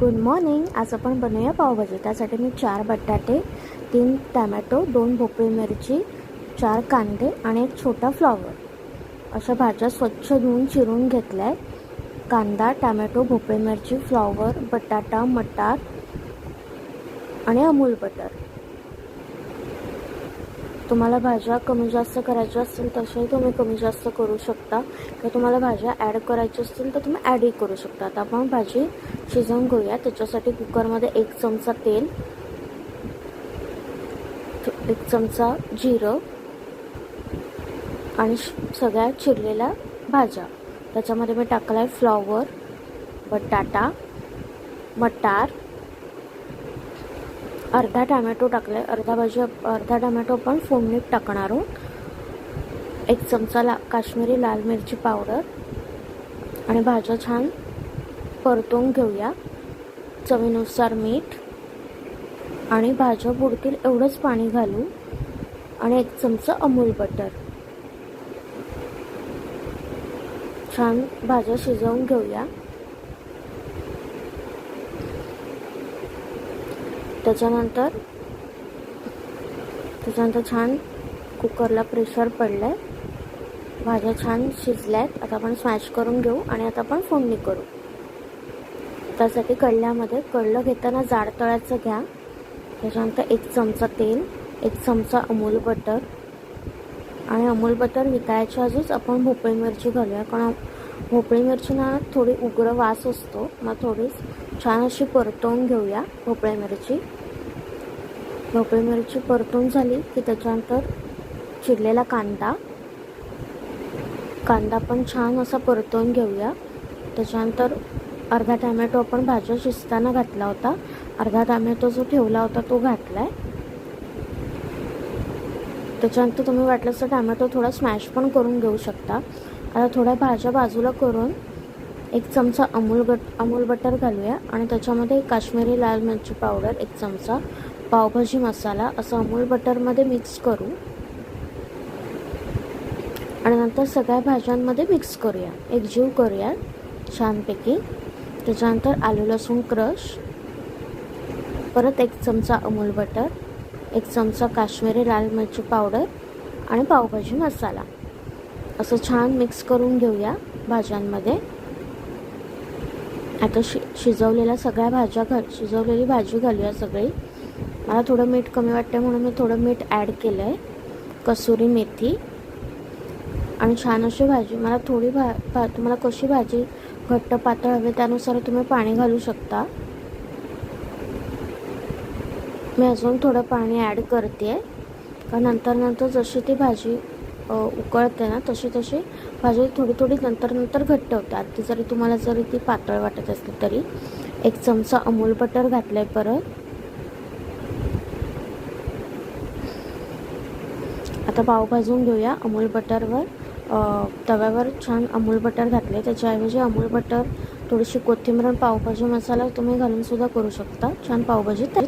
Good morning. आज आपण बनवूया पावभाजी. त्यासाठी मी चार बटाटे तीन टॅमॅटो दोन भोपळी मिरची चार कांदे आणि एक छोटा फ्लॉवर. अशा भाज्या स्वच्छ धुवून चिरून घेतल्या आहेत कांदा टॅमॅटो भोपळी मिरची फ्लॉवर बटाटा मटार आणि अमूल बटर. तुम्हाला भाज्या कमी जास्त करायच्या असतील तसेही तुम्ही कमी जास्त करू शकता. किंवा तुम्हाला भाज्या ॲड करायच्या असतील तर तुम्ही ॲडही करू शकता. आता आपण भाजी शिजवून घेऊया. त्याच्यासाठी कुकरमध्ये एक चमचा तेल एक चमचा जिरं आणि सगळ्या चिरलेल्या भाज्या. त्याच्यामध्ये मी टाकला आहे फ्लॉवर बटाटा मटार अर्धा टॅमॅटो टाकले अर्धा भाजी अर्धा टॅमॅटो आपण फोडणीत टाकणार आहोत. एक चमचा ला काश्मीरी लाल मिरची पावडर आणि भाज्या छान परतून घेऊया. चवीनुसार मीठ आणि भाज्या बुडतील एवढंच पाणी घालू आणि एक चमचा अमूल बटर. छान भाज्या शिजवून घेऊया. त्याच्यानंतर त्याच्यानंतर छान कुकरला प्रेशर पडलं आहे भाज्या छान शिजल्या आहेत आता आपण स्मॅश करून घेऊ आणि आता आपण फोडणी करू. त्यासाठी कडल्यामध्ये कडलं घेताना जाड तळ्याचं घ्या. त्याच्यानंतर एक चमचा तेल एक चमचा अमूल बटर. आणि अमूल बटर विकायच्या आधीच आपण भोपळी मिरची घालूया. कारण भोपळी मिरचीना थोडी उग्र वास असतो. मग थोडी छान अशी परतवून घेऊया भोपळी मिरची. भोपळी मिरची परतून झाली की त्याच्यानंतर चिरलेला कांदा. कांदा पण छान असा परतून घेऊया. त्याच्यानंतर अर्धा टॅमॅटो आपण भाज्या शिजताना घातला होता. अर्धा टॅमॅटो जो ठेवला होता तो घातला आहे त्याच्यानंतर तुम्ही वाटलंच तर टॅमॅटो थोडा स्मॅश पण करून घेऊ शकता. आता थोड्या भाज्या बाजूला करून एक चमचा अमूल बट अमूल बटर घालूया. आणि त्याच्यामध्ये काश्मीरी लाल मिरची पावडर एक चमचा. पावभाजी मसाला असं अमूल बटरमध्ये मिक्स करू. आणि नंतर सगळ्या भाज्यांमध्ये मिक्स करूया. एकजीव करूया छानपैकी. त्याच्यानंतर आलू लसूण क्रश. परत एक चमचा अमूल बटर एक चमचा काश्मीरी लाल मिरची पावडर आणि पावभाजी मसाला. असं छान मिक्स करून घेऊया भाज्यांमध्ये. आता शि शिजवलेल्या सगळ्या भाज्या घाल शिजवलेली भाजी घालूया सगळी. मला थोडं मीठ कमी वाटतं म्हणून मी थोडं मीठ ॲड केलं आहे कसुरी मेथी. आणि छान अशी भाजी. मला थोडी भा भा तुम्हाला कशी भाजी घट्ट पातळ हवी त्यानुसार तुम्ही पाणी घालू शकता. मी अजून थोडं पाणी ॲड करते. आहे कारण नंतर नंतर जशी ती भाजी उकळते ना तशी तशी भाजी थोडी थोडी नंतर नंतर घट्ट होते. आधी जरी तुम्हाला जरी ती पातळ वाटत असली तरी. एक चमचा अमूल बटर घातलं आहे परत. आता पाव भाजून घेऊया अमूल बटरवर. तव्यावर छान अमूल बटर घातले त्याच्याऐवजी अमूल बटर थोडीशी कोथिंबीर आणि पावभाजी मसाला तुम्ही घालूनसुद्धा करू शकता. छान पावभाजी तर